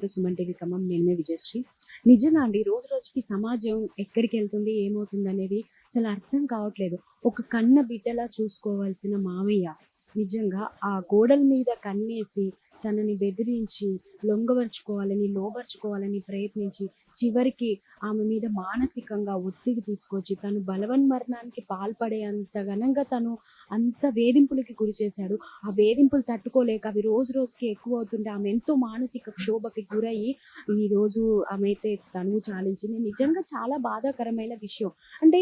Welcome to Suman TV Khammam. నేనే విజయశ్రీ. నిజంగా అండి రోజు రోజుకి సమాజం ఎక్కడికి వెళ్తుంది ఏమవుతుంది అనేది అసలు అర్థం కావట్లేదు. ఒక కన్న బిడ్డలా చూసుకోవాల్సిన మావయ్య నిజంగా ఆ గోడల మీద కన్నేసి తనని బెదిరించి లొంగవరుచుకోవాలని లోపరుచుకోవాలని ప్రయత్నించి చివరికి ఆమె మీద మానసికంగా ఒత్తిడి తీసుకొచ్చి తను బలవన్మరణానికి పాల్పడే అంత ఘనంగా తను అంత వేధింపులకి గురి చేశాడు. ఆ వేధింపులు తట్టుకోలేక అవి రోజు రోజుకి ఎక్కువ అవుతుంటే ఆమె ఎంతో మానసిక క్షోభకి గురయ్యి ఈ రోజు ఆమె అయితే తనువు చాలించింది. నిజంగా చాలా బాధాకరమైన విషయం. అంటే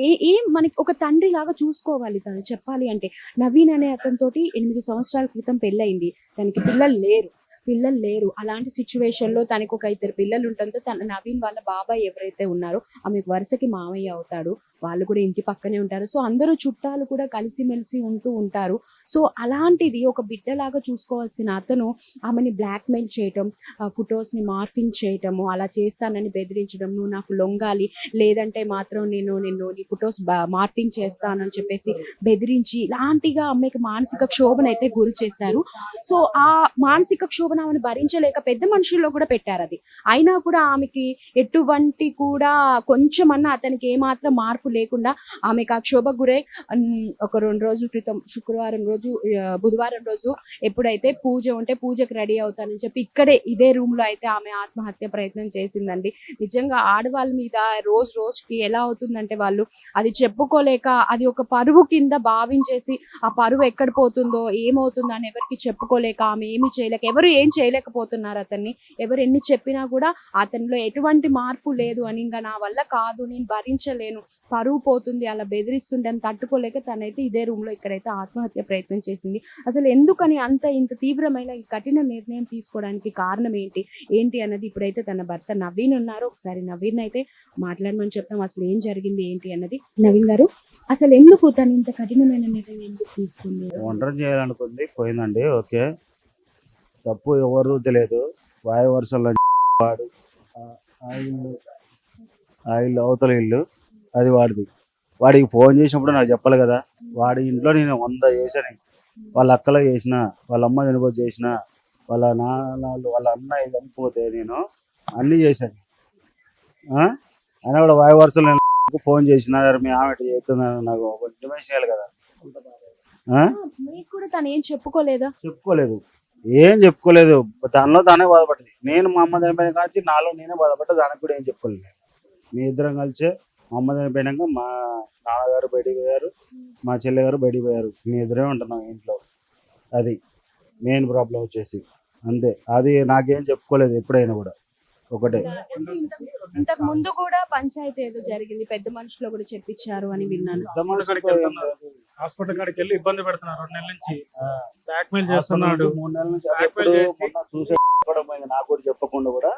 ఏ ఏం మనకి ఒక తండ్రి లాగా చూసుకోవాలి తను చెప్పాలి అంటే. నవీన్ అనే అతనితోటి ఎనిమిది సంవత్సరాల క్రితం పెళ్ళయింది. తనకి పిల్లలు లేరు. పిల్లలు లేరు. అలాంటి సిచ్యువేషన్లో తనకు ఒక ఇద్దరు పిల్లలు ఉండటంతో తన నవీన్ వాళ్ళ బాబాయ్ ఎవరైతే ఉన్నారో ఆమెకు వరుసకి మామయ్య అవుతాడు. వాళ్ళు కూడా ఇంటి పక్కనే ఉంటారు. సో అందరూ చుట్టాలు కూడా కలిసిమెలిసి ఉంటూ ఉంటారు. సో అలాంటిది ఒక బిడ్డలాగా చూసుకోవాల్సిన అతను ఆమెని బ్లాక్మెయిల్ చేయటం ఆ ఫొటోస్ని మార్ఫింగ్ చేయటము అలా చేస్తానని బెదిరించడం నువ్వు నాకు లొంగాలి లేదంటే మాత్రం నేను నిన్ను నీ ఫొటోస్ మార్ఫింగ్ చేస్తానని చెప్పేసి బెదిరించి ఇలాంటిగా ఆమెకి మానసిక క్షోభనైతే గురి చేశారు. సో ఆ మానసిక క్షోభన ఆమెను భరించలేక పెద్ద మనుషుల్లో కూడా పెట్టారు అది అయినా కూడా ఆమెకి ఎటువంటి కూడా కొంచెమన్నా అతనికి ఏమాత్రం మార్పు లేకుండా ఆమెకు కాక్షోభకు గురై ఒక రెండు రోజుల క్రితం శుక్రవారం రోజు బుధవారం రోజు ఎప్పుడైతే పూజ ఉంటే పూజకి రెడీ అవుతానని చెప్పి ఇక్కడే ఇదే రూమ్లో అయితే ఆమె ఆత్మహత్య ప్రయత్నం చేసిందండి. నిజంగా ఆడవాళ్ళ మీద రోజు రోజుకి ఎలా అవుతుందంటే వాళ్ళు అది చెప్పుకోలేక అది ఒక పరువు కింద భావించేసి ఆ పరువు ఎక్కడ పోతుందో ఏమవుతుందో అని ఎవరికి చెప్పుకోలేక ఆమె ఏమి చేయలేక ఎవరు ఏం చేయలేకపోతున్నారు అతన్ని ఎవరు ఎన్ని చెప్పినా కూడా అతనిలో ఎటువంటి మార్పు లేదు అని ఇంకా నా వల్ల కాదు నేను భరించలేను. పరువు పోతుంది అలా బెదిరిస్తుంటే అని తట్టుకోలేక తనైతే ఇదే రూమ్లో ఇక్కడైతే ఆత్మహత్య ప్రయత్నం చేసింది. అసలు ఎందుకని అంత ఇంత తీవ్రమైన ఈ కఠిన నిర్ణయం తీసుకోవడానికి కారణం ఏంటి? ఏంటి అన్నది ఇప్పుడైతే తన భర్త నవీన్ ఉన్నారు. ఒకసారి నవీన్ అయితే మాట్లాడమని చెప్తాం. అసలు ఏం జరిగింది ఏంటి అన్నది. నవీన్ గారు అసలు ఎందుకు తను ఇంత కఠినమైన నిర్ణయం ఎందుకు తీసుకుంది వంట చేయాలనుకుంది పోయిందండి ఓకే. తప్పు ఎవరు తెలియదు. వాయు వరుసలో వాడు ఆయిల్ అవతల ఇల్లు. అది వాడిది. వాడికి ఫోన్ చేసినప్పుడు నాకు చెప్పాలి కదా వాడి ఇంట్లో నేను వంద చేశాను వాళ్ళ అక్కలో చేసిన వాళ్ళ అమ్మ చనిపోతే చేసిన వాళ్ళ నాన్న వాళ్ళ అన్న చనిపోతే నేను అన్నీ చేశాను? అయినా కూడా వాయు వరుసలో ఫోన్ చేసిన మీ ఆమె చేస్తుందని నాకు ఒక ఇంటిమేషన్ చేయాలి కదా? మీకు కూడా తను ఏం చెప్పుకోలేదా? చెప్పుకోలేదు. ఏం చెప్పుకోలేదు. దానిలో తానే బాధపడింది. నేను మా అమ్మ చనిపోయిన కాంచి నాలో నేనే బాధపడ్డా దానికి కూడా ఏం చెప్పుకోలేదు. మీ ఇద్దరం కలిసి అమ్మ చనిపోయినాక మా నాన్నగారు బయటికి పోయారు. మా చెల్లె గారు బయటికి పోయారు. మీ ఇద్దరే ఉంటున్నాం ఇంట్లో. అది మెయిన్ ప్రాబ్లం వచ్చేసి. అంతే. అది నాకేం చెప్పుకోలేదు ఎప్పుడైనా కూడా. ఒకటే. అంటే ఇంతకు- ముందు కూడా పంచాయతీ ఏదో జరిగింది. పెద్ద మనుషులు కూడా చెప్పించారు అని విన్నాను. హాస్పిటల్ కాడికి వెళ్ళి ఇబ్బంది పెడుతున్నారు. రెండు నెలల నుంచి బ్లాక్మెయిల్ చేస్తున్నాడు. మూడు నెలల నుంచి. నాకు కూడా చెప్పకుండా కూడా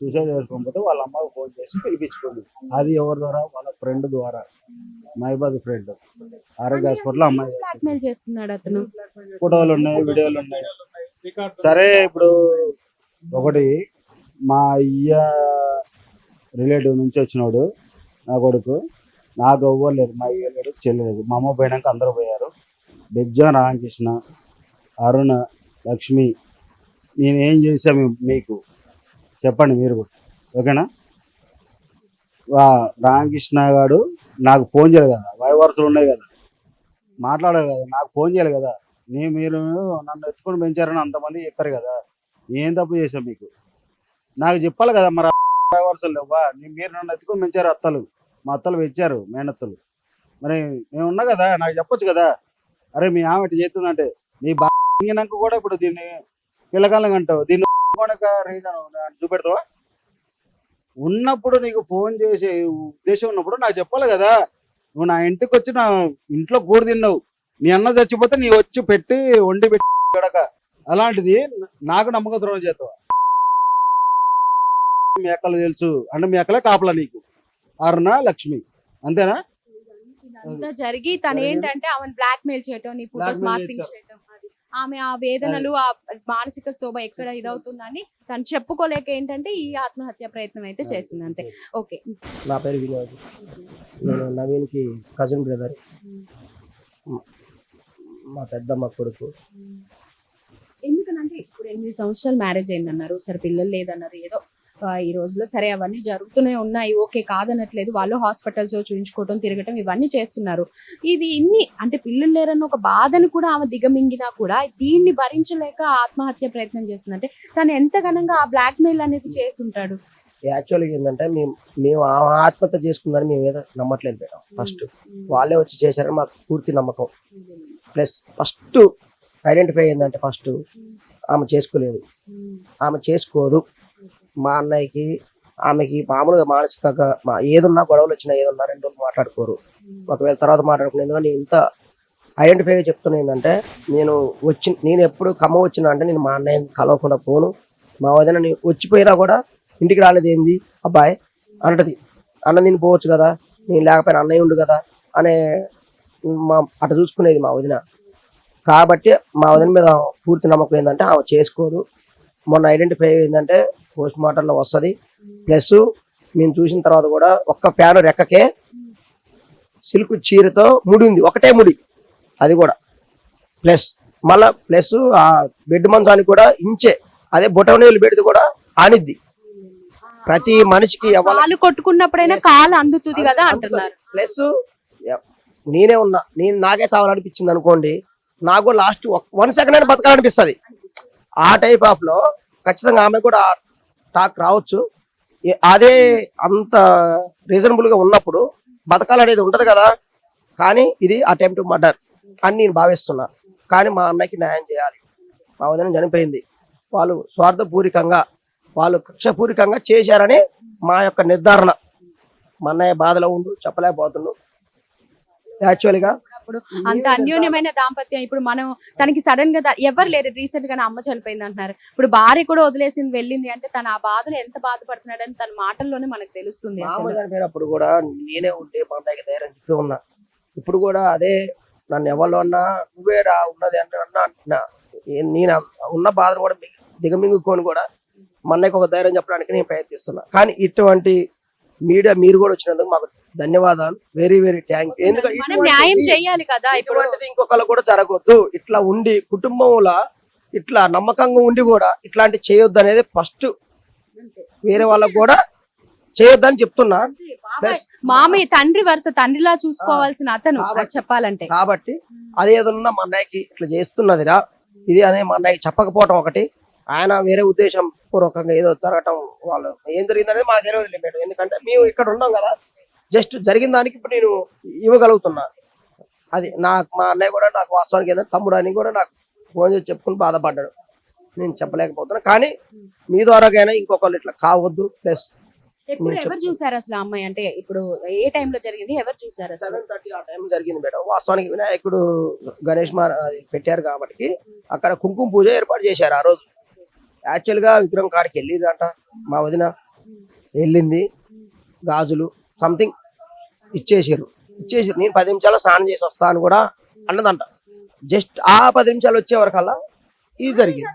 సూసైడ్ చేసుకోకపోతే వాళ్ళ అమ్మకి ఫోన్ చేసి పిలిపించుకుంది అది ఎవరి ద్వారా? వాళ్ళ ఫ్రెండ్ ద్వారా. మైబాద్ ఫ్రెండ్. ఆరోగ్య హాస్పిటల్ అమ్మాయి చేసింది. బ్లాక్మెయిల్ చేస్తున్నాడు అతను. ఫోటోలు ఉన్నాయి వీడియోలు ఉన్నాయి. సరే ఇప్పుడు ఒకటి మా అయ్య రిలేటివ్ నుంచి వచ్చినోడు నా కొడుకు. నాకు అవ్వలేదు మా అయ్య లేడు చెల్లెలేదు మా అమ్మ పోయినాక అందరూ పోయారు. బెజ్జా రామకృష్ణ అరుణ లక్ష్మి నేను ఏం చేశా మీ- మీకు? చెప్పండి మీరు కూడా. ఓకేనా? వా- రామకృష్ణ గారు నాకు ఫోన్ చేయలేదు కదా. వయవరుసలు ఉన్నాయి కదా. మాట్లాడాలి కదా. నాకు ఫోన్ చేయాలి కదా. నీ మీరు నన్ను ఎత్తుకొని పెంచారని అంతమంది చెప్పారు కదా. ఏం తప్పు చేశాం మీకు? నాకు చెప్పాలి కదా మరి వరుసలు లేవా మీరు నన్ను ఎత్తుకొని పెంచారు అత్తలు. మా అత్తలు పెంచారు మేనత్తలు. మరి నేను ఉన్నా కదా నాకు చెప్పొచ్చు కదా. అరే మీ ఆమె చేస్తుందంటే నీ బాగా కూడా ఇప్పుడు దీన్ని పిల్లకాలం అంటావు. దీన్ని రీజన్ చూపెడతావా? ఉన్నప్పుడు నీకు ఫోన్ చేసే ఉద్దేశం ఉన్నప్పుడు నాకు చెప్పాలి కదా. నువ్వు నా ఇంటికి వచ్చి నా ఇంట్లో కూర తిన్నావు. నీ అన్న చచ్చిపోతే నీ వచ్చి పెట్టి వండి పెట్టి గడక. అలాంటిది నాకు నమ్మక ద్రోహం చేస్తావా? మీ అక్కలు తెలుసు. అంటే మీ అక్కలే కాపలా నీకు. అరుణ లక్ష్మి. అంతేనా? అంతా జరిగి తను ఏంటంటే ఆమెను బ్లాక్ మెయిల్ చేయటం నీ ఫోటోస్ Blackmail మార్పింగ్ చేయటం. ఆమె ఆ వేదనలు ఆ మానసిక స్తోభ ఎక్కడ ఇదవుతుందని తను చెప్పుకోలేక ఏంటంటే ఈ ఆత్మహత్య ప్రయత్నం అయితే చేసింది అంతే ఓకే. నా పేరు వినోద్. నేను నవీన్కి కజిన్ బ్రదర్ మా పెద్దమ్మ కొడుకు. ఎందుకనంటే ఇప్పుడు ఎనిమిది సంవత్సరాలు మ్యారేజ్ అయిందన్నారు. సరే పిల్లలు లేదన్నారు ఏదో ఈ రోజుల్లో. సరే అవన్నీ జరుగుతూనే ఉన్నాయి. ఓకే కాదనట్లేదు. వాళ్ళు హాస్పిటల్స్ చూయించుకోవటం తిరగటం ఇవన్నీ చేస్తున్నారు. ఇది ఇన్ని అంటే పిల్లలు లేరన్న ఒక బాధను కూడా ఆమె దిగమింగినా కూడా దీన్ని భరించలేక ఆత్మహత్య ప్రయత్నం చేస్తుందంటే తను ఎంత ఘనంగా ఆ బ్లాక్ మెయిల్ అనేది చేస్తుంటాడు? యాక్చువల్గా ఏంటంటే మేము మేము ఆత్మహత్య చేసుకుందని మేము ఏదో నమ్మట్లేదు మేడం. ఫస్ట్ వాళ్ళే వచ్చి చేశారని మాకు పూర్తి నమ్మకం. ప్లస్ ఫస్ట్ ఐడెంటిఫై అయిందంటే ఫస్ట్ ఆమె చేసుకోలేదు. ఆమె చేసుకోదు. మా అన్నయ్యకి ఆమెకి మామూలుగా మానసికంగా మా ఏదున్నా గొడవలు వచ్చినా ఏదున్నా రెండు రోజులు మాట్లాడుకోరు. ఒకవేళ తర్వాత మాట్లాడుకునే ఎందుకంటే ఇంత ఐడెంటిఫైగా చెప్తున్నా ఏంటంటే నేను వచ్చి నేను ఎప్పుడు ఖమ్మం వచ్చినా అంటే నేను మా అన్నయ్యని కలవకుండా పోను. మా వదిన నేను వచ్చిపోయినా కూడా ఇంటికి రాలేదు ఏంది? అబ్బాయి అంటది అన్న నేను పోవచ్చు కదా నేను లేకపోయినా అన్నయ్య ఉండు కదా అనే మా అటు చూసుకునేది మా వదిన. కాబట్టి మా వదిన మీద పూర్తి నమ్మకం ఏంటంటే ఆమె చేసుకోదు. మొన్న ఐడెంటిఫై ఏంటంటే పోస్ట్ మార్టంలో వస్తుంది. ప్లస్ మేము చూసిన తర్వాత కూడా ఒక్క ప్యాను రెక్కకే సిల్క్ చీరతో ముడి ఉంది. ఒకటే ముడి. అది కూడా. ప్లస్ మళ్ళా ప్లస్ ఆ బెడ్ మంచానికి కూడా ఇంచే. అదే బొటవనీళ్ళు పెడితే కూడా ఆనిద్ది. ప్రతి మనిషికి కాలు కొట్టుకున్నప్పుడైనా కాలు అందుతుంది కదా అంటున్నారు. ప్లస్ నేనే ఉన్నా. నేను నాకే చావాలనిపించింది అనుకోండి నాకు లాస్ట్ వన్ సెకండ్ అయినా బతకాలనిపిస్తుంది. ఆ టైప్ ఆఫ్లో ఖచ్చితంగా ఆమె కూడా టాక్ రావచ్చు. అదే అంత రీజనబుల్గా ఉన్నప్పుడు బతకాలనేది ఉంటది కదా. కానీ ఇది అటెంప్ట్ మర్డర్ అని నేను భావిస్తున్నా. కానీ మా అన్నకి న్యాయం చేయాలి. మా వదిన చనిపోయింది. వాళ్ళు స్వార్థపూరికంగా వాళ్ళు కక్షపూరికంగా చేశారని మా యొక్క నిర్ధారణ. మా అన్నయ్య బాధలో ఉండు చెప్పలేకపోతుండు. యాక్చువల్గా అప్పుడు అంత అన్యోన్యమైన దాంపత్యం. ఇప్పుడు మనం తనకి సడన్గా ఎవరు లేరు. రీసెంట్గా అమ్మ చనిపోయింది అంటున్నారు. ఇప్పుడు భార్య కూడా వదిలేసింది వెళ్ళింది అంటే తన ఆ బాధలో ఎంత బాధపడుతున్నాడని తన మాటల్లోనే మనకు తెలుస్తుంది చనిపోయినప్పుడు కూడా నేనే ఉంటే మా ధైర్యం చెప్పి ఉన్నా. ఇప్పుడు కూడా అదే నన్ను ఎవరిలో అన్నా నువ్వే రా ఉన్నది అంటే అన్నా అంటున్నా. నేను ఉన్న బాధను కూడా దిగ- దిగమింగుకొని కూడా మా అన్నయ్యకి ఒక ధైర్యం చెప్పడానికి నేను ప్రయత్నిస్తున్నా. కానీ ఇటువంటి మీడియా మీరు కూడా వచ్చినందుకు మాకు ధన్యవాదాలు. వెరీ వెరీ థ్యాంక్ యూ ఎందుకంటే న్యాయం చెయ్యాలి కదా ఇప్పుడు. ఇటువంటిది ఇంకొకరు కూడా జరగవద్దు ఇట్లా ఉండి కుటుంబంలో ఇట్లా నమ్మకంగా ఉండి కూడా ఇట్లాంటి చేయొద్దు అనేది ఫస్ట్ వేరే వాళ్ళకు కూడా చేయొద్దని చెప్తున్నా. మామయ్య తండ్రి వరుస తండ్రిలా చూసుకోవాల్సిన అతను చెప్పాలంటే. కాబట్టి అది ఏదన్నా మా అన్నయ్యకి ఇట్లా చేస్తున్నదిరా. ఇది అనే మా అన్నయ్యకి చెప్పకపోవటం ఒకటి. ఆయన వేరే ఉద్దేశం పూర్వకంగా ఏదో జరగటం వాళ్ళు ఏం జరిగిందనేది మాకు తెలియదు ఎందుకంటే మేము ఇక్కడ ఉన్నాం కదా. జస్ట్ జరిగిన దానికి ఇప్పుడు నేను ఇవ్వగలుగుతున్నా. అది నాకు మా అన్నయ్య కూడా నాకు వాస్తవానికి ఏదో తమ్ముడు అని కూడా నాకు ఫోన్ చేసి చెప్పుకుని బాధపడ్డాడు. నేను చెప్పలేకపోతున్నా. కానీ మీ ద్వారాకైనా ఇంకొకళ్ళు ఇట్లా కావద్దు. ప్లస్ ఎప్పుడు నేను ఎవరు చూసారు అసలు ఆ అమ్మాయి? అంటే ఇప్పుడు ఏ time లో జరిగింది? ఎవరు చూసారు సెవెన్ థర్టీ ఆ టైం జరిగింది మేడం. వాస్తవానికి వినాయకుడు గణేష్ మార్ అది పెట్టారు కాబట్టి అక్కడ కుంకుమ పూజ ఏర్పాటు చేశారు ఆ రోజు. యాక్చువల్గా విగ్రహం కాడికి వెళ్ళిందంట మా వదిన వెళ్ళింది. గాజులు సంథింగ్ ఇచ్చేసారు ఇచ్చేసారు నేను పది నిమిషాలు స్నానం చేసి వస్తాను కూడా అన్నదంట. జస్ట్ ఆ పది నిమిషాలు వచ్చే వరకల్లా ఇది జరిగింది.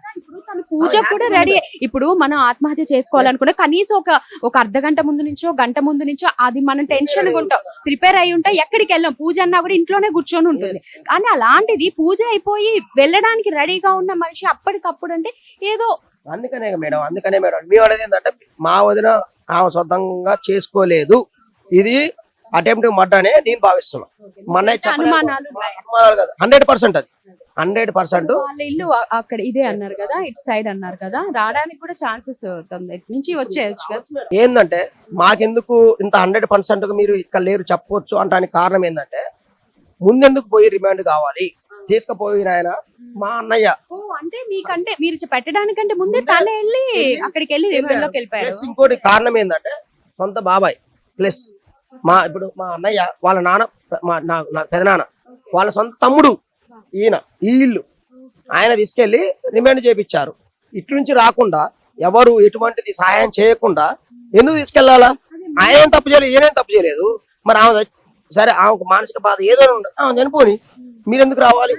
పూజ కూడా రెడీ. ఇప్పుడు మనం ఆత్మహత్య చేసుకోవాలనుకుంటే కనీసం ఒక ఒక అర్ధ గంట ముందు నుంచో గంట ముందు నుంచో అది మనం టెన్షన్ ఉంటాం. ప్రిపేర్ అయి ఉంటాం ఎక్కడికి వెళ్ళాం? పూజ అన్నా కూడా ఇంట్లోనే కూర్చొని ఉంటుంది. కానీ అలాంటిది పూజ అయిపోయి వెళ్ళడానికి రెడీగా ఉన్న మనిషి అప్పటికప్పుడు అంటే ఏదో అందుకనే మేడం అందుకనే మేడం. మేము అనేది ఏంటంటే మా వదిన ఆమె సొంతంగా చేసుకోలేదు. ఇది అటెంప్ట్ మడ్డ అనే నేను భావిస్తున్నా. మన హండ్రెడ్ పర్సెంట్ అది. Hundred percent. వాళ్ళ ఇల్లు అక్కడ ఇదే అన్నారు కదా ఇటు సైడ్ అన్నారు కదా రావడానికి కూడా ఛాన్సెస్ నుంచి వచ్చేయచ్చు కదా. ఏంటంటే మాకెందుకు ఇంత హండ్రెడ్ పర్సెంట్ మీరు ఇక్కడ లేరు చెప్పొచ్చు అంటానికి కారణం ఏంటంటే ముందెందుకు పోయి రిమాండ్ కావాలి? తీసుకుపోయిన ఆయన మా అన్నయ్య. అంటే మీకంటే మీరు పెట్టడానికంటే ముందే తనే వెళ్ళి అక్కడికి వెళ్ళి రిమాండ్లోకి వెళ్ళిపోయారు ఇంకోటి కారణం ఏంటంటే సొంత బాబాయ్. ప్లస్ మా ఇప్పుడు మా అన్నయ్య వాళ్ళ నాన్న మా నా నా పెదనాన్న వాళ్ళ సొంత తమ్ముడు ఈయన ఈ ఇల్లు. ఆయన తీసుకెళ్ళి రిమాండ్ చేపించారు ఇటు నుంచి రాకుండా ఎవరు ఎటువంటిది సహాయం చేయకుండా ఎందుకు తీసుకెళ్ళాలా ఆయన ఏం తప్పు చేయలేదు ఈయనేం తప్పు చేయలేదు. మరి ఆమె సరే ఆమెకు మానసిక బాధ ఏదో ఉండదు ఆమె చనిపోని. మీరెందుకు రావాలి?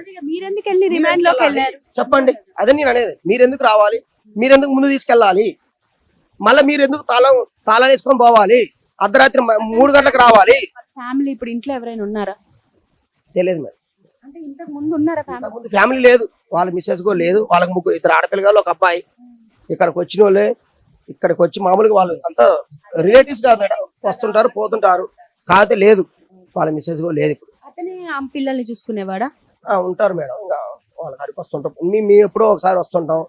చెప్పండి. అదే నేను అనేది. మీరెందుకు రావాలి? మీరెందుకు ముందు తీసుకెళ్ళాలి? మళ్ళీ మీరు ఎందుకు తాళం తాళం వేసుకొని పోవాలి? అర్ధరాత్రి మూడు గంటలకు రావాలి. ఫ్యామిలీ ఇప్పుడు ఇంట్లో ఎవరైనా ఉన్నారా? తెలియదు మరి. అంటే ఇంతకు ముందు ఉన్నారా ఫ్యామిలీ? ముందు ఫ్యామిలీ లేదు. వాళ్ళ మిస్సెస్ కూడా లేదు. వాళ్ళకి ముగ్గురు ఇద్దరు ఆడపిల్లగాళ్ళు ఒక అబ్బాయి. ఇక్కడికి వచ్చిన వాళ్ళే. ఇక్కడికి వచ్చి మామూలుగా వాళ్ళు అంతా రిలేటివ్స్ కాదు మేడం వస్తుంటారు పోతుంటారు. కాకపోతే లేదు. వాళ్ళ మిస్సెస్ కూడా లేదు ఇప్పుడు. అతనే పిల్లల్ని చూసుకునేవాడా? ఆ, ఉంటారు మేడం. ఇంకా వాళ్ళ కాడికి వస్తుంటాం మేము ఎప్పుడో ఒకసారి వస్తుంటాం.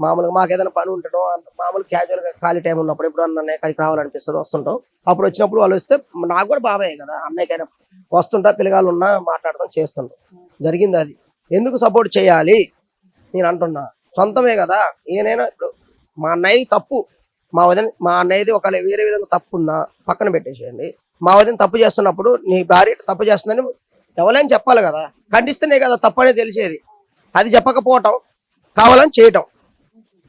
మామూలుగా మాకు ఏదైనా పని ఉండటం మామూలు క్యాజువల్గా ఖాళీ టైం ఉన్నప్పుడు ఎప్పుడు అన్నయ్య ఇక్కడికి రావాలనిపిస్తుంది వస్తుంటాం. అప్పుడు వచ్చినప్పుడు వాళ్ళు వస్తే నాకు కూడా బాబాయ్ కదా అన్నయ్యకైనా వస్తుంటా పిల్లగాళ్ళు ఉన్నా మాట్లాడటం చేస్తుంటాం. జరిగింది అది. ఎందుకు సపోర్ట్ చేయాలి? నేను అంటున్నా. సొంతమే కదా. ఏనైనా ఇప్పుడు మా అన్నయ్యది తప్పు. మా వదిన మా అన్నయ్యది ఒకవేళ వేరే విధంగా తప్పు ఉందా పక్కన పెట్టేసేయండి. మా వదిన తప్పు చేస్తున్నప్పుడు నీ భార్య తప్పు చేస్తుందని ఎవరైనా చెప్పాలి కదా. ఖండిస్తేనే కదా తప్పు అనేది తెలిసేది. అది చెప్పకపోవటం కావాలని చేయటం.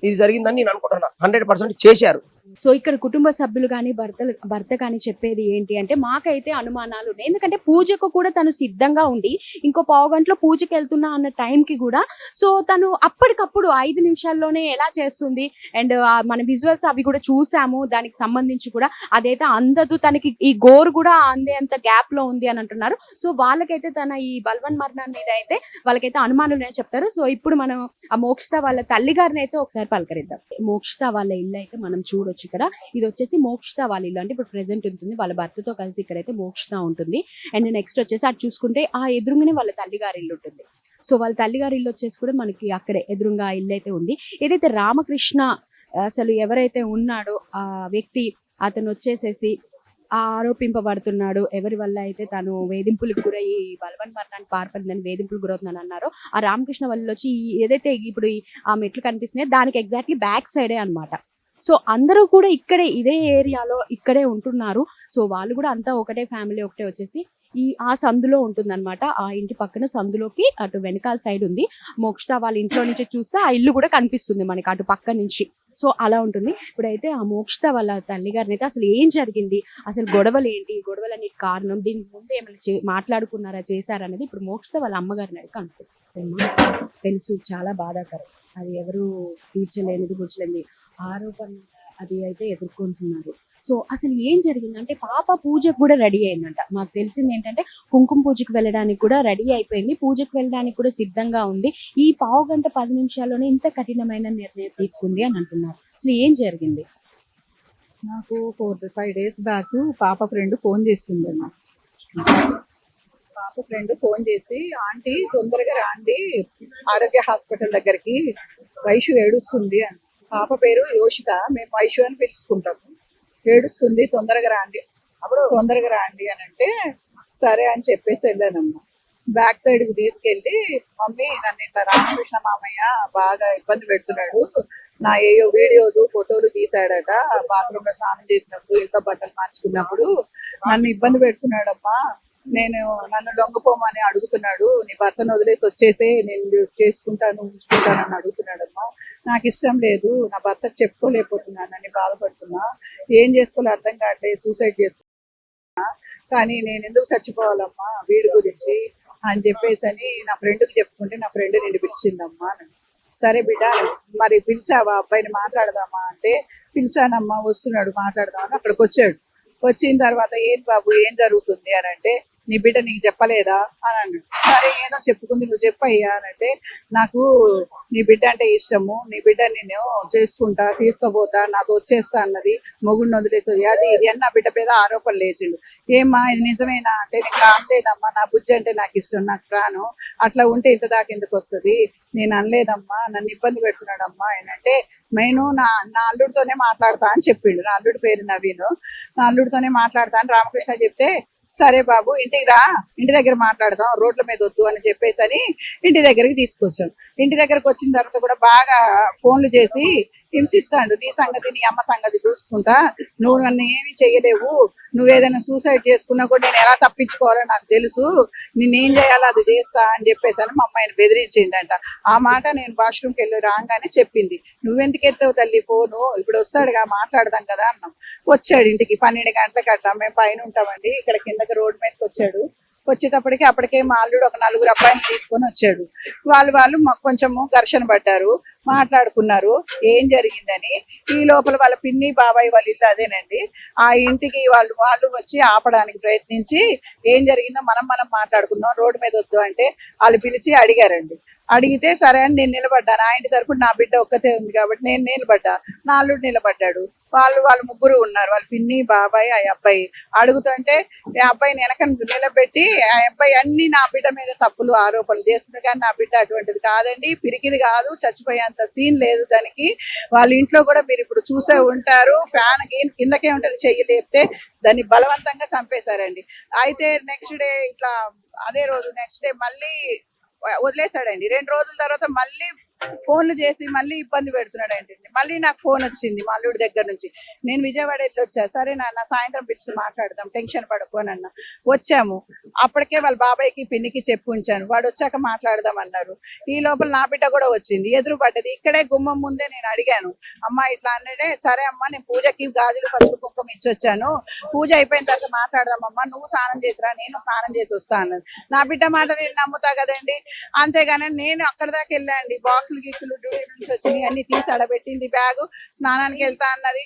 ఇది జరిగిందని నేను అనుకుంటున్నా. హండ్రెడ్ పర్సెంట్ చేశారు. సో ఇక్కడ కుటుంబ సభ్యులు కానీ భర్త భర్త కానీ చెప్పేది ఏంటి అంటే మాకైతే అనుమానాలు ఉన్నాయి. ఎందుకంటే పూజకు కూడా తను సిద్ధంగా ఉండి ఇంకో పావు గంటలో పూజకి వెళ్తున్నా అన్న టైంకి కూడా. సో తను అప్పటికప్పుడు ఐదు నిమిషాల్లోనే ఎలా చేస్తుంది? అండ్ మన విజువల్స్ అవి కూడా చూసాము. దానికి సంబంధించి కూడా అదైతే అందదు. తనకి ఈ గోరు కూడా అందే అంత గ్యాప్లో ఉంది అని అంటున్నారు. సో వాళ్ళకైతే తన ఈ బల్వన్ మరణం మీద అయితే వాళ్ళకైతే అనుమానాలు ఉన్నాయని చెప్తారు. సో ఇప్పుడు మనం ఆ మోక్షిత వాళ్ళ తల్లి గారిని అయితే ఒకసారి పలకరిద్దాం. మోక్షిత వాళ్ళ ఇల్లు అయితే మనం చూడొచ్చు. ఇక్కడ. ఇది వచ్చేసి మోక్షిత వాళ్ళ ఇల్లు. అంటే ఇప్పుడు ప్రెసెంట్ ఉంటుంది. వాళ్ళ భర్తతో కలిసి ఇక్కడైతే మోక్షిత ఉంటుంది. అండ్ నెక్స్ట్ వచ్చేసి అటు చూసుకుంటే ఆ ఎదురుగానే వాళ్ళ తల్లి గారి ఇల్లు ఉంటుంది. సో వాళ్ళ తల్లి గారి ఇల్లు వచ్చేసి కూడా మనకి అక్కడే ఎదురుగా ఇల్లు అయితే ఉంది. ఏదైతే రామకృష్ణ అసలు ఎవరైతే ఉన్నాడో ఆ వ్యక్తి అతను వచ్చేసేసి ఆరోపింపబడుతున్నాడు. ఎవరి వల్ల అయితే తను వేధింపులకు గురయ్యి బలవన్ మరణానికి పాల్పడిందని వేధింపులకు గురవుతున్నాను అన్నారో ఆ రామకృష్ణ వల్ల వచ్చి ఏదైతే ఇప్పుడు ఈ- ఆ మెట్లు కనిపిస్తున్నాయో దానికి ఎగ్జాక్ట్లీ బ్యాక్ సైడే అన్నమాట. సో అందరూ కూడా ఇక్కడే ఇదే ఏరియాలో ఇక్కడే ఉంటున్నారు. సో వాళ్ళు కూడా అంతా ఒకటే ఫ్యామిలీ ఒకటే వచ్చేసి ఈ ఆ సందులో ఉంటుందన్నమాట. ఆ ఇంటి పక్కన సందులోకి అటు వెనకాల సైడ్ ఉంది. మోక్ష వాళ్ళ ఇంట్లో నుంచి చూస్తే ఆ ఇల్లు కూడా కనిపిస్తుంది మనకి అటు పక్క నుంచి. సో అలా ఉంటుంది. ఇప్పుడైతే ఆ మోక్షత వాళ్ళ తల్లి గారిని అయితే అసలు ఏం జరిగింది? అసలు గొడవలు ఏంటి? గొడవలన్నిటి కారణం? దీనికి ముందు ఏమైనా మాట్లాడుకున్నారా? చేశారా అనేది ఇప్పుడు మోక్షత వాళ్ళ అమ్మగారిని అడిగి కనుక్కుంటాం తెలుసు చాలా బాధాకరం. అది ఎవరు తీర్చలేనిది కూర్చలేనిది ఆరోపణ అది అయితే ఎదుర్కొంటున్నారు. సో అసలు ఏం జరిగింది? అంటే పాప పూజకు కూడా రెడీ అయిందంట. మాకు తెలిసింది ఏంటంటే కుంకుమ పూజకు వెళ్ళడానికి కూడా రెడీ అయిపోయింది. పూజకు వెళ్ళడానికి కూడా సిద్ధంగా ఉంది. ఈ పావు గంట పది నిమిషాల్లోనే ఇంత కఠినమైన నిర్ణయం తీసుకుంది అని అంటున్నారు. అసలు ఏం జరిగింది? నాకు ఫోర్ ఫైవ్ డేస్ బ్యాక్ పాప ఫ్రెండ్ ఫోన్ చేసింది నాకు పాప ఫ్రెండ్ ఫోన్ చేసి ఆంటీ తొందరగా రాండి. ఆరోగ్య హాస్పిటల్ దగ్గరికి వయసు ఏడుస్తుంది అని. పాప పేరు యోషిత. మేము వైషు అని పిలుచుకుంటాము ఏడుస్తుంది తొందరగా రాండి. అప్పుడు తొందరగా రాండి అని అంటే సరే అని చెప్పేసి వెళ్ళానమ్మా. బ్యాక్ సైడ్కి తీసుకెళ్ళి మమ్మీ నన్ను ఇట్లా రామకృష్ణ మామయ్య బాగా ఇబ్బంది పెడుతున్నాడు. నా ఏయో వీడియోలు ఫోటోలు తీసాడట బాత్రూమ్లో స్నానం చేసినప్పుడు ఇంకా బట్టలు మార్చుకున్నప్పుడు నన్ను ఇబ్బంది పెడుతున్నాడమ్మా. నేను నన్ను లొంగపోమని అడుగుతున్నాడు. నీ భర్తను వదిలేసి వచ్చేసే నేను చేసుకుంటాను ఉంచుకుంటాను అని అడుగుతున్నాడమ్మా. నాకు ఇష్టం లేదు. నా భర్తకు చెప్పుకోలేకపోతున్నాను అని బాధపడుతున్నా. ఏం చేసుకోవాలో అర్థం కావట్లేదు సూసైడ్ చేసుకున్నా. కానీ నేను ఎందుకు చచ్చిపోవాలమ్మా? వీడి గురించి అని చెప్పేసి అని నా ఫ్రెండ్కి చెప్పుకుంటే నా ఫ్రెండ్ నేను పిలిచిందమ్మా అని. సరే బిడ్డ మరి పిలిచావా? అబ్బాయిని మాట్లాడదామా అంటే పిలిచానమ్మా వస్తున్నాడు మాట్లాడదామని అక్కడికి వచ్చాడు వచ్చిన తర్వాత ఏం బాబు ఏం జరుగుతుంది? అని అంటే నీ బిడ్డ నీకు చెప్పలేదా? అని అన్నాడు. సరే ఏదో చెప్పుకుంది నువ్వు చెప్పయ్యా అని అంటే నాకు నీ బిడ్డ అంటే ఇష్టము నీ బిడ్డ నేను చేసుకుంటా తీసుకుపోతా నాకు వచ్చేస్తా అన్నది మొగుడిని వదిలేసి అది ఇది అని నా బిడ్డ మీద ఆరోపణలు లేచిండు ఏమ్మా ఇది నిజమేనా అంటే నీకు రానలేదమ్మా నా బుజ్జి అంటే నాకు ఇష్టం నాకు ప్రాణం అట్లా ఉంటే ఇంత దాకా ఎందుకు వస్తుంది? నేను అనలేదమ్మా నన్ను ఇబ్బంది పెడుతున్నాడమ్మా ఏంటంటే నేను నా నా అల్లుడితోనే మాట్లాడతా అని చెప్పిండు. నా అల్లుడి పేరు నవీను. నా అల్లుడితోనే మాట్లాడతా అని రామకృష్ణ చెప్తే సరే బాబు ఇంటికి రా. ఇంటి దగ్గర మాట్లాడదాం. రోడ్ల మీద వద్దు అని చెప్పేసి అని ఇంటి దగ్గరికి తీసుకొచ్చాం ఇంటి దగ్గరకు వచ్చిన తర్వాత కూడా బాగా ఫోన్లు చేసి హింసిస్తాడు. నీ సంగతి నీ అమ్మ సంగతి చూసుకుంటా. నువ్వు నన్ను ఏమి చేయలేవు. నువ్వేదైనా సూసైడ్ చేసుకున్నా కూడా నేను ఎలా తప్పించుకోవాలో నాకు తెలుసు. నేనేం చేయాలో అది చేస్తా అని చెప్పేసి అని మా అమ్మాయిని బెదిరించిండంట. ఆ మాట నేను వాష్రూమ్కి వెళ్ళి రాగానే చెప్పింది. నువ్వెందుకు ఎత్తావు తల్లి? ఫోను ఇప్పుడు వస్తాడుగా మాట్లాడదాం కదా అన్నాం. వచ్చాడు ఇంటికి. పన్నెండు గంటలకు అట్లా మేము పైన ఉంటామండి. ఇక్కడ కిందకి రోడ్ మీదకి వచ్చాడు. వచ్చేటప్పటికి అప్పటికే మా అల్లుడు ఒక నలుగురు అబ్బాయిలు తీసుకొని వచ్చాడు. వాళ్ళు వాళ్ళు మాకు కొంచెము ఘర్షణ పడ్డారు. మాట్లాడుకున్నారు. ఏం జరిగిందని? ఈ లోపల వాళ్ళ పిన్ని బాబాయ్ వాళ్ళ ఇల్లు అదేనండి. ఆ ఇంటికి వాళ్ళు వాళ్ళు వచ్చి ఆపడానికి ప్రయత్నించి ఏం జరిగిందో మనం మనం మాట్లాడుకుందాం. రోడ్డు మీద వద్దు అంటే వాళ్ళు పిలిచి అడిగారండి. అడిగితే సరే అని నేను నిలబడ్డాను. ఆ ఇంటి తరపున నా బిడ్డ ఒక్కతే ఉంది కాబట్టి నేను నిలబడ్డా. నా అల్లుడు నిలబడ్డాడు. వాళ్ళు వాళ్ళు ముగ్గురు ఉన్నారు. వాళ్ళ పిన్ని బాబాయ్ ఆ అబ్బాయి. అడుగుతుంటే ఆ అబ్బాయిని వెనక నిలబెట్టి ఆ అబ్బాయి అన్ని నా బిడ్డ మీద తప్పులు ఆరోపణలు చేస్తున్నారు కానీ నా బిడ్డ అటువంటిది కాదండి. పిరికిది కాదు. చచ్చిపోయేంత సీన్ లేదు దానికి. వాళ్ళ ఇంట్లో కూడా మీరు ఇప్పుడు చూసే ఉంటారు. ఫ్యాన్ కిందకే ఉంటుంది చెయ్యి లేపితే దాన్ని బలవంతంగా చంపేశారండి. అయితే నెక్స్ట్ డే ఇట్లా అదే రోజు నెక్స్ట్ డే మళ్ళీ వదిలేశాడండి. రెండు రోజుల తర్వాత మళ్ళీ ఫోన్లు చేసి మళ్ళీ ఇబ్బంది పెడుతున్నాడు ఏంటండి మళ్ళీ నాకు ఫోన్ వచ్చింది మల్లుడి దగ్గర నుంచి. నేను విజయవాడ వెళ్ళి వచ్చా. సరే నాన్న సాయంత్రం పిలిచి మాట్లాడదాం. టెన్షన్ పడుకోనన్న వచ్చాము. అప్పటికే వాళ్ళ బాబాయ్కి పిన్నికి చెప్పు ఉంచాను. వాడు వచ్చాక మాట్లాడదాం అన్నారు. ఈ లోపల నా బిడ్డ కూడా వచ్చింది. ఎదురు పడ్డది. ఇక్కడే గుమ్మం ముందే నేను అడిగాను. అమ్మ ఇట్లా అన్నడే సరే అమ్మ నేను పూజకి గాజులు పసుపు కుంకుమ ఇచ్చి వచ్చాను. పూజ అయిపోయిన తర్వాత మాట్లాడదాం అమ్మ. నువ్వు స్నానం చేసిరా నేను స్నానం చేసి వస్తా నా బిడ్డ మాట నేను నమ్ముతా కదండి. అంతేగాని నేను అక్కడ దాకా వెళ్ళండి బాక్సులు డ్యూటీ నుంచి వచ్చినాయి అన్ని తీసి అడబెట్టింది బ్యాగ్ స్నానానికి వెళ్తా అన్నది.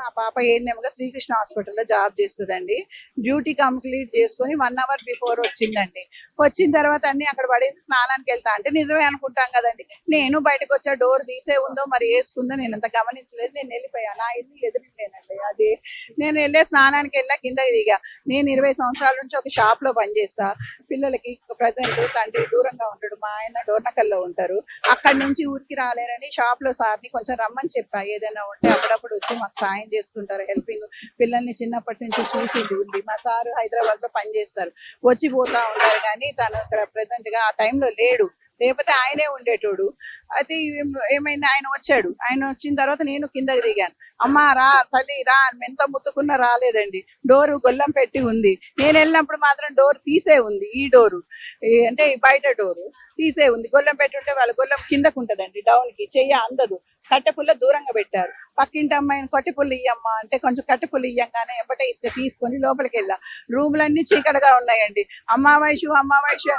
నా పాప ఏఎన్ఎంగా శ్రీకృష్ణ హాస్పిటల్లో జాబ్ చేస్తుందండి. డ్యూటీ కంప్లీట్ చేసుకొని వన్ అవర్ బిఫోర్ వచ్చిందండి. వచ్చిన తర్వాత అన్ని అక్కడ పడేసి స్నానానికి వెళ్తా అంటే నిజమే అనుకుంటాం కదండి. నేను బయటకు వచ్చా డోర్ తీసే ఉందో మరి వేసుకుందో నేను అంత గమనించలేదు. నేను వెళ్ళిపోయా. నా ఇల్లు ఎదురులేనండి అది నేను వెళ్ళే స్నానానికి వెళ్ళా కిందకి దిగా. నేను ఇరవై సంవత్సరాల నుంచి ఒక షాప్లో పనిచేస్తా. పిల్లలకి ప్రజెంట్ తండ్రి దూరంగా ఉంటాడు మా ఆయన డోర్నకల్లో ఉంటారు. అక్కడి నుంచి ఊరికి రాలేరని షాప్లో సార్ని కొంచెం రమ్మని చెప్పా. ఏదైనా ఉంటే అప్పుడప్పుడు వచ్చి మాకు సాయం చేస్తుంటారు. హెల్పింగ్ పిల్లల్ని చిన్నప్పటి నుంచి చూసింది ఉంది మా సార్ హైదరాబాద్లో పని చేస్తారు. వచ్చి పోతా ఉంటారు కానీ తను ఇక్కడ ప్రెసెంట్గా ఆ టైంలో లేడు. లేకపోతే ఆయనే ఉండేటోడు. అయితే ఏమైంది? ఆయన వచ్చాడు. ఆయన వచ్చిన తర్వాత నేను కిందకి దిగాను. అమ్మా రా తల్లి రా అని ఎంత ముత్తుకున్నా రాలేదండి. డోరు గొల్లం పెట్టి ఉంది. నేను వెళ్ళినప్పుడు మాత్రం డోర్ తీసే ఉంది ఈ డోరు. అంటే బయట డోరు తీసే ఉంది. గొల్లం పెట్టుంటే వాళ్ళ గొల్లం కిందకు ఉంటదండి డౌన్కి చెయ్యి అందదు. కట్టెపుల్ల దూరంగా పెట్టారు. పక్కింటి అమ్మాయిని కట్టెపుల్ల ఇయ్యమ్మా అంటే కొంచెం కట్టెపుల్ల ఇయ్యంగానే ఎంబటే ఇస్తే తీసుకొని లోపలికి వెళ్ళా. రూములన్నీ చీకటిగా ఉన్నాయండి. అమ్మా వయసు అమ్మా వయసు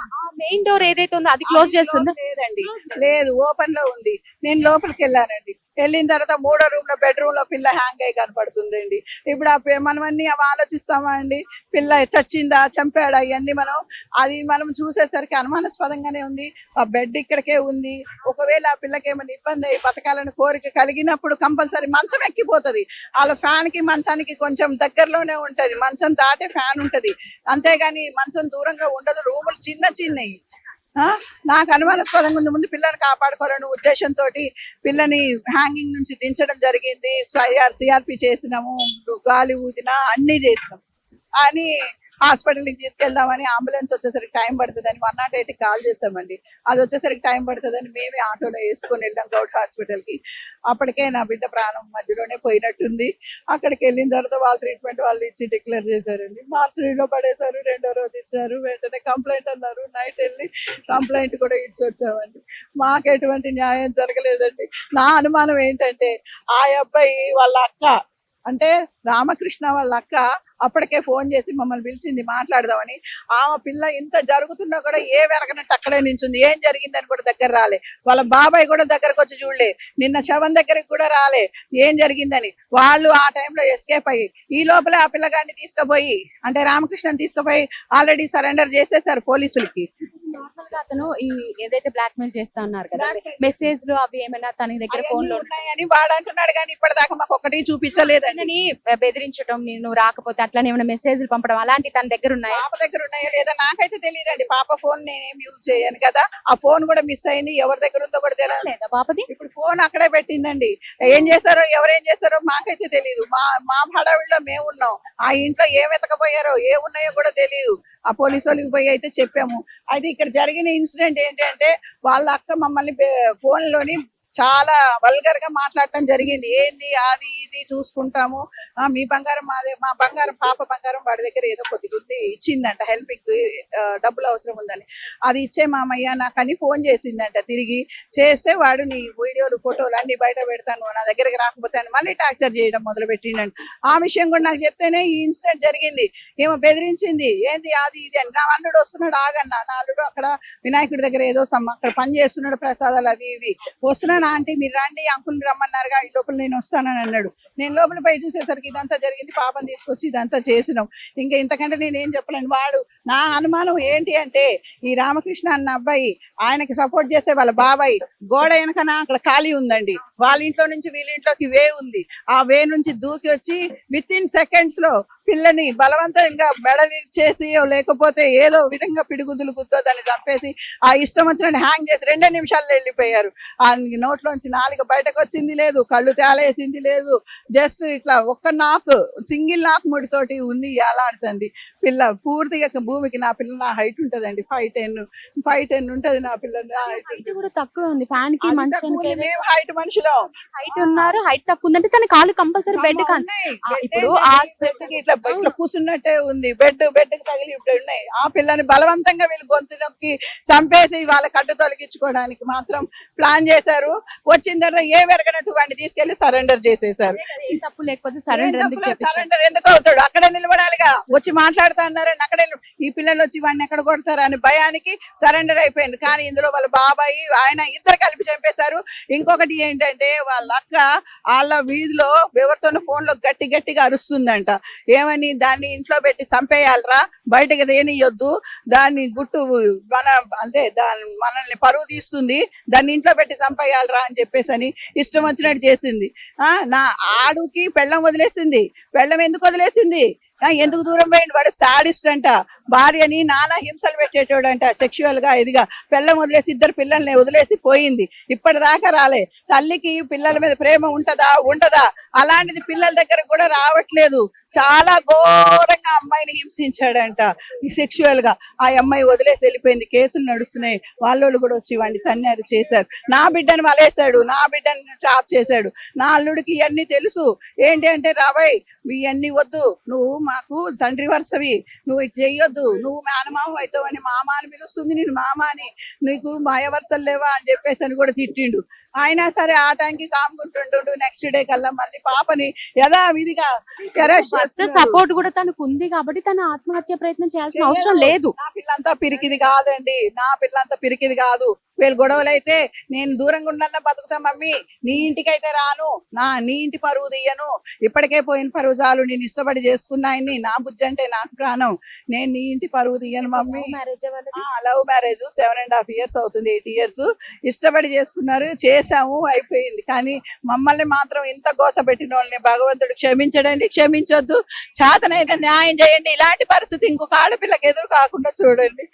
మెయిన్ డోర్ ఏదైతే ఉందో అది క్లోజ్ చేస్తుందా? లేదండి లేదు ఓపెన్లో ఉంది. నేను లోపలికి వెళ్ళానండి. వెళ్ళిన తర్వాత మూడో రూమ్లో బెడ్రూమ్లో పిల్ల హ్యాంగ్ అయి కనపడుతుందండి. ఇప్పుడు ఆ మనం అన్ని అవి ఆలోచిస్తామా అండి పిల్ల చచ్చిందా చంపాడా ఇవన్నీ మనం అది మనం చూసేసరికి అనుమానాస్పదంగానే ఉంది. ఆ బెడ్ ఇక్కడికే ఉంది. ఒకవేళ ఆ పిల్లకి ఏమైనా ఇబ్బంది అయ్యి బతకాలని కోరిక కలిగినప్పుడు కంపల్సరీ మంచం ఎక్కిపోతది. వాళ్ళ ఫ్యాన్కి మంచానికి కొంచెం దగ్గరలోనే ఉంటది. మంచం దాటే ఫ్యాన్ ఉంటది. అంతేగాని మంచం దూరంగా ఉండదు. రూములు చిన్న చిన్నవి నాకు అనుమానాస్పదంగా ఉంది. ముందు పిల్లని కాపాడుకోవాలనే ఉద్దేశంతో పిల్లని హ్యాంగింగ్ నుంచి దించడం జరిగింది. స్పైఆర్ సిఆర్పి చేసినాము. గాలి ఊదినా అన్ని చేసినాం. అని హాస్పిటల్కి తీసుకెళ్దామని అంబులెన్స్ వచ్చేసరికి టైం పడుతుందని వన్ నాట్ ఎయిట్కి కాల్ చేసామండి అది వచ్చేసరికి టైం పడుతుందని మేమే ఆటోలో వేసుకొని వెళ్ళాం గౌట్ హాస్పిటల్కి. అప్పటికే నా బిడ్డ ప్రాణం మధ్యలోనే పోయినట్టుంది. అక్కడికి వెళ్ళిన తర్వాత వాళ్ళ ట్రీట్మెంట్ వాళ్ళు ఇచ్చి డిక్లేర్ చేశారండి. మార్చిలో పడేశారు రెండో రోజు ఇచ్చారు వెంటనే కంప్లైంట్ అన్నారు. నైట్ వెళ్ళి కంప్లైంట్ కూడా ఇచ్చి వచ్చామండి. మాకు ఎటువంటి న్యాయం జరగలేదండి. నా అనుమానం ఏంటంటే ఆ అబ్బాయి వాళ్ళ అక్క అంటే రామకృష్ణ వాళ్ళ అక్క అప్పటికే ఫోన్ చేసి మమ్మల్ని పిలిచింది మాట్లాడదామని. ఆమె పిల్ల ఇంత జరుగుతున్నా కూడా ఏ వెరగనట్టు అక్కడే నించుంది. ఏం జరిగిందని కూడా దగ్గర రాలే. వాళ్ళ బాబాయ్ కూడా దగ్గరకు వచ్చి చూడలే. నిన్న శవం దగ్గరికి కూడా రాలే. ఏం జరిగిందని? వాళ్ళు ఆ టైంలో ఎస్కేప్ అయ్యి ఈ లోపల ఆ పిల్లగాడిని తీసుకుపోయి అంటే రామకృష్ణని తీసుకుపోయి ఆల్రెడీ సరెండర్ చేసేసారు పోలీసులకి. నార్మల్గా అతను ఈ ఏదైతే బ్లాక్ మెయిల్ చేస్తా ఉన్నారు కదా మెసేజ్లో అవి ఏమైనా తన దగ్గర ఫోన్లో ఉన్నాయని వాడు అంటున్నాడు కానీ ఇప్పటిదాకా మాకు ఒకటి చూపించలేదండి. తనని బెదిరించడం నేను రాకపోతే అట్లనే ఏమైనా మెసేజ్లు పంపడం అలాంటి తన దగ్గర ఉన్నాయా? పాప దగ్గర ఉన్నాయా లేదా నాకైతే తెలియదండి. పాప ఫోన్ నేనేం యూజ్ చేయను కదా ఆ ఫోన్ కూడా మిస్ అయింది. ఎవరి దగ్గర ఉందో కూడా తెలియదు పాపది? ఇప్పుడు ఫోన్ అక్కడే పెట్టిందండి. ఏం చేశారో ఎవరేం చేశారో మాకైతే తెలియదు మా మా హడావిడిలో మేము ఉన్నాం. ఆ ఇంట్లో ఏం ఎతకపోయారో ఏ ఉన్నాయో కూడా తెలియదు ఆ పోలీసు వాళ్ళకి పోయి అయితే చెప్పాము. అయితే ఇక్కడ జరిగిన ఇన్సిడెంట్ ఏంటంటే వాళ్ళ అక్క మమ్మల్ని ఫోన్లోని చాలా వల్గర్గా మాట్లాడటం జరిగింది. ఏంది అది ఇది చూసుకుంటాము. మీ బంగారం మాదే మా బంగారం పాప బంగారం వాడి దగ్గర ఏదో కొద్దిగా ఉంది ఇచ్చిందంట హెల్పింగ్ డబ్బులు అవసరం ఉందని. అది ఇచ్చే మామయ్య నాకని ఫోన్ చేసిందంట తిరిగి. చేస్తే వాడు నీ వీడియోలు ఫోటోలు అన్ని బయట పెడతాను నా దగ్గరికి రాకపోతే మళ్ళీ టార్చర్ చేయడం మొదలు పెట్టిండంట ఆ విషయం కూడా నాకు చెప్తేనే ఈ ఇన్సిడెంట్ జరిగింది. ఏమో బెదిరించింది. ఏంది అది ఇది అని. నా అల్లుడు వస్తున్నాడు ఆగన్నా. నా అల్లుడు అక్కడ వినాయకుడి దగ్గర ఏదో సమ్ అక్కడ పని చేస్తున్నాడు ప్రసాదాలు అవి ఇవి. వస్తున్నాను ఆంటీ మీరు రండి అంకుల్ రమ్మన్నారుగా ఈ లోపల నేను వస్తానని అన్నాడు. నేను లోపల పోయి చూసేసరికి ఇదంతా జరిగింది పాపం తీసుకొచ్చి ఇదంతా చేసినాం. ఇంకా ఇంతకంటే నేను ఏం చెప్పలేను. వాడు నా అనుమానం ఏంటి అంటే ఈ రామకృష్ణ అన్న అబ్బాయి ఆయనకి సపోర్ట్ చేసే వాళ్ళ బాబాయ్ గోడ వెనకన అక్కడ ఖాళీ ఉందండి. వాళ్ళ ఇంట్లో నుంచి వీళ్ళ ఇంట్లోకి వే ఉంది. ఆ వే నుంచి దూకి వచ్చి విత్ ఇన్ సెకండ్స్లో పిల్లని బలవంతంగా మెడలి చేసి లేకపోతే ఏదో విధంగా పిడిగుద్దులు గుద్దో దాన్ని చంపేసి ఆ ఇష్టం వచ్చినట్టు హ్యాంగ్ చేసి రెండే నిమిషాల్లో వెళ్ళిపోయారు. ఆ నోట్లోంచి నాలుగు బయటకు వచ్చింది లేదు కళ్ళు తేలేసింది లేదు. జస్ట్ ఇట్లా ఒక్క నాకు సింగిల్ నాకు ముడితోటి ఉంది ఎలాడుతుంది పిల్ల పూర్తిగా భూమికి నా పిల్ల నా హైట్ ఉంటదండి. ఫైవ్ టెన్ ఫైవ్ టెన్ ఉంటది నా పిల్ల నా. హైట్ కూడా తక్కువ ఉంది. ఫ్యాన్కి కూలి మేము హైట్ మనుషులం. హైట్ ఉన్నారు హైట్ తక్కువ ఉందంటే తన కాళ్ళు కంపల్సరీ బెడ్ ఇప్పుడు? ఆ ఇట్లా ఇట్లా కూర్చున్నట్టే ఉంది. బెడ్ బెడ్కి తగిలి ఉన్నాయి. ఆ పిల్లని బలవంతంగా వీళ్ళు గొంతు నొక్కి చంపేసి వాళ్ళ కట్టు తొలగించుకోవడానికి మాత్రం ప్లాన్ చేశారు. వచ్చిన తర్వాత ఏ వెరగనట్టు వాడిని తీసుకెళ్ళి సరెండర్ చేసేశారు. ఏం తప్పు లేకపోతే సరెండర్ ఎందుకు చెప్పించారు? సరెండర్ ఎందుకు అవుతాడు? అక్కడే నిలబడాలిగా. వచ్చి కొడతా అన్నారని అక్కడే ఈ పిల్లలు వచ్చి వాడిని ఎక్కడ కొడతారు అని భయానికి సరెండర్ అయిపోయింది. కానీ ఇందులో వాళ్ళ బాబాయ్ ఆయన ఇద్దరు కలిపి చంపేశారు. ఇంకొకటి ఏంటంటే వాళ్ళ అక్క వాళ్ళ వీధిలో ఎవరితోనో ఫోన్లో గట్టి గట్టిగా అరుస్తుందంట. ఏమని దాన్ని ఇంట్లో పెట్టి చంపేయాలరా? బయటకు తేనియొద్దు దాన్ని గుట్టు మన అంటే దాని మనల్ని పరువు తీస్తుంది. దాన్ని ఇంట్లో పెట్టి చంపేయాలరా అని చెప్పేసి అని ఇష్టం వచ్చినట్టు చేసింది. ఆ నా ఆడుకి పెళ్ళం వదిలేసింది. పెళ్ళం ఎందుకు వదిలేసింది? ఎందుకు దూరం పోయింది వాడు సాడిస్ట్ అంట. భార్యని నానా హింసలు పెట్టేటోడంట. సెక్షువల్గా ఇదిగా పిల్లం వదిలేసి ఇద్దరు పిల్లల్ని వదిలేసి పోయింది. ఇప్పటిదాకా రాలే. తల్లికి పిల్లల మీద ప్రేమ ఉంటదా? ఉండదా? అలాంటిది పిల్లల దగ్గర కూడా రావట్లేదు. చాలా ఘోరంగా అమ్మాయిని హింసించాడంట. సెక్షువల్గా ఆ అమ్మాయి వదిలేసి వెళ్ళిపోయింది. కేసులు నడుస్తున్నాయి. వాళ్ళోళ్ళు కూడా వచ్చి వాడిని తన్నారు చేశారు. నా బిడ్డను వలేశాడు నా బిడ్డను చాప్ చేశాడు. నా అల్లుడికి ఇవన్నీ తెలుసు. ఏంటి అంటే రాబాయ్ ఇవన్నీ వద్దు. నువ్వు మాకు తండ్రి వరుసవి. నువ్వు చెయ్యొద్దు. నువ్వు మేనమామ అవుతావు అని మామ అని పిలుస్తుంది. నేను మామ అని నీకు మాయ వరుసలు లేవా అని చెప్పేసి అని కూడా తిట్టిండు. అయినా సరే ఆ టైంకి కాముకుంటుండు నెక్స్ట్ డే కల్లా మళ్ళీ పాపని యథావిధిగా చేస్తున్నాడు. సపోర్ట్ కూడా తనకు ఉంది కాబట్టి తన ఆత్మహత్య ప్రయత్నం చేయాల్సిన అవసరం లేదు. నా పిల్లంతా పిరికిది కాదండి. నా పిల్లంతా పిరికిది కాదు. వీళ్ళు గొడవలు అయితే నేను దూరంగా ఉండన్నా బతుకుతా మమ్మీ. నీ ఇంటికి అయితే రాను. నా నీ ఇంటి పరువు తీయను. ఇప్పటికే పోయిన పరువు చాలు. నేను ఇష్టపడి చేసుకున్నాయని నా బుజ్జి అంటే నాకు ప్రాణం. నేను నీ ఇంటి పరువు తీయను mummy. Love marriage seven and half years అవుతుంది ఎయిట్ ఇయర్స్ ఇష్టపడి చేసుకున్నారు. చేసాము అయిపోయింది. కానీ మమ్మల్ని మాత్రం ఇంత గోస పెట్టిన వాళ్ళని భగవంతుడు క్షమించడండి క్షమించొద్దు. చేతనైతే న్యాయం చేయండి. ఇలాంటి పరిస్థితి ఇంకొక ఆడపిల్లకి ఎదురు కాకుండా చూడండి.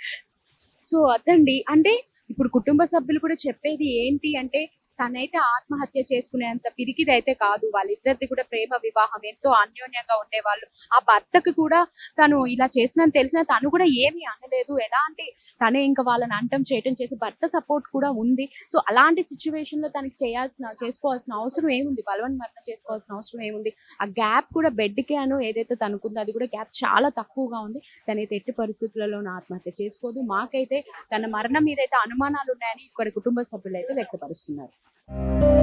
సో అదండి. అంటే ఇప్పుడు కుటుంబ సభ్యులు కూడా చెప్పేది ఏంటి అంటే తనైతే ఆత్మహత్య చేసుకునేంత పిరికిది అయితే కాదు. వాళ్ళిద్దరిది కూడా ప్రేమ వివాహం. ఎంతో అన్యోన్యంగా ఉండేవాళ్ళు. ఆ భర్తకు కూడా తను ఇలా చేసినని తెలిసిన తను కూడా ఏమీ అనలేదు. ఎలాంటి తనే ఇంకా వాళ్ళని అంటం చేయటం చేసి భర్త సపోర్ట్ కూడా ఉంది. సో అలాంటి సిచ్యువేషన్లో తనకి చేయాల్సిన చేసుకోవాల్సిన అవసరం ఏముంది? బలవన్ మరణం చేసుకోవాల్సిన అవసరం ఏముంది? ఆ గ్యాప్ కూడా బెడ్కి అను ఏదైతే తనుకుందో అది కూడా గ్యాప్ చాలా తక్కువగా ఉంది. తనైతే ఎట్టి పరిస్థితులలో ఆత్మహత్య చేసుకోదు. మాకైతే తన మరణం మీద అయితే అనుమానాలు ఉన్నాయని ఇక్కడ కుటుంబ సభ్యులు అయితే వ్యక్తపరుస్తున్నారు. Thank you